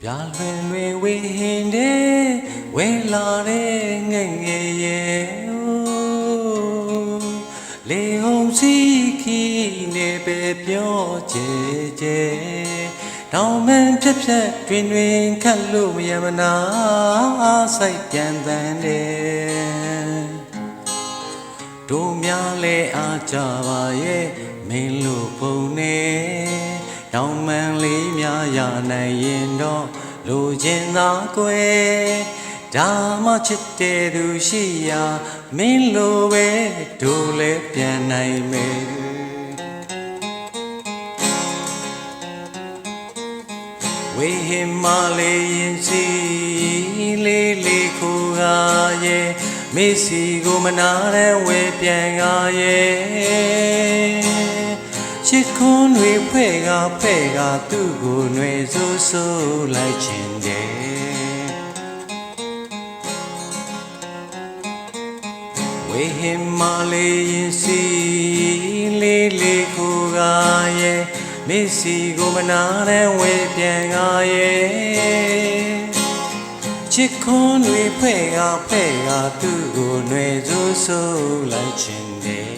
ပြလွင်လွင်ဝေဟင်တဲ့ဝဲလာတဲ့ငယ်ငယ်ရဲ့လေဟုံစီခီနေပဲပြောကြကြတောင်မန်ဖြက်ဖြက်တွင်တွင်ခတ်လို့မရမနာစိုက်ပြန်တန်တယ်တို့များလဲအားကြပါရဲ့မင်းလို့ပုံနေ တောင်မန်လေးများရနိုင်ရင်တော့လူချင်းသာကွယ်ဒါမှချစ်တဲ့သူရှိရာမင်းလိုပဲတို့လဲပြန်နိုင်မယ်ဝေဟင်မလေးရင်စီလေးလေးခုကားရဲ့မေစီကိုမနာတဲ့ဝေပြန်ကားရဲ့ ချစ်ခွန်းတွေဖွဲ့ကားဖွဲ့ကားသူ့ကိုຫນွေဆိုးဆိုးလိုက်ခြင်းတဲ့ဝေဟင်မလေးရင်စီလေးလေးခုကားရဲ့မေစီကိုမနာတဲ့ဝေပြန်ကားရဲ့ချစ်ခွန်းတွေဖွဲ့ကားဖွဲ့ကားသူ့ကိုຫນွေဆိုးဆိုးလိုက်ခြင်းတဲ့